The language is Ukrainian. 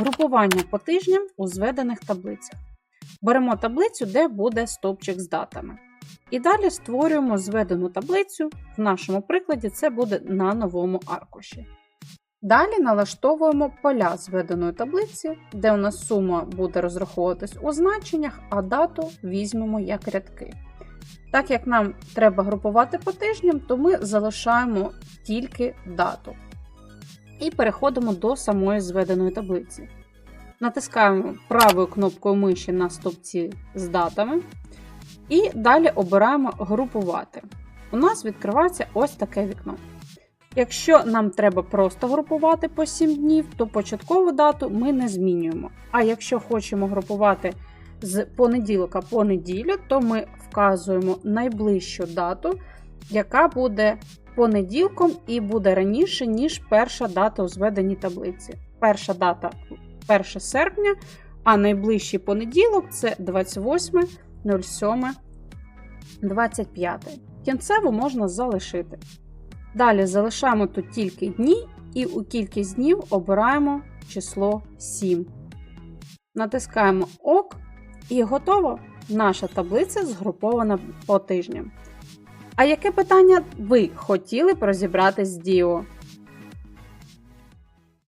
Групування по тижням у зведених таблицях. Беремо таблицю, де буде стовпчик з датами. І далі створюємо зведену таблицю. В нашому прикладі це буде на новому аркуші. Далі налаштовуємо поля зведеної таблиці, де у нас сума буде розраховуватись у значеннях, а дату візьмемо як рядки. Так як нам треба групувати по тижням, то ми залишаємо тільки дату. І переходимо до самої зведеної таблиці. Натискаємо правою кнопкою миші на стовпці з датами. І далі обираємо групувати. У нас відкривається ось таке вікно. Якщо нам треба просто групувати по 7 днів, то початкову дату ми не змінюємо. А якщо хочемо групувати з понеділка по неділю, то ми вказуємо найближчу дату, яка буде понеділком і буде раніше, ніж перша дата у зведеній таблиці. Перша дата 1 серпня, а найближчий понеділок це 28, 07, 25. Кінцеву можна залишити. Далі залишаємо тут тільки дні, і у кількість днів обираємо число 7. Натискаємо ОК і готово. Наша таблиця згрупована по тижням. А яке питання ви хотіли б розібрати з Діо?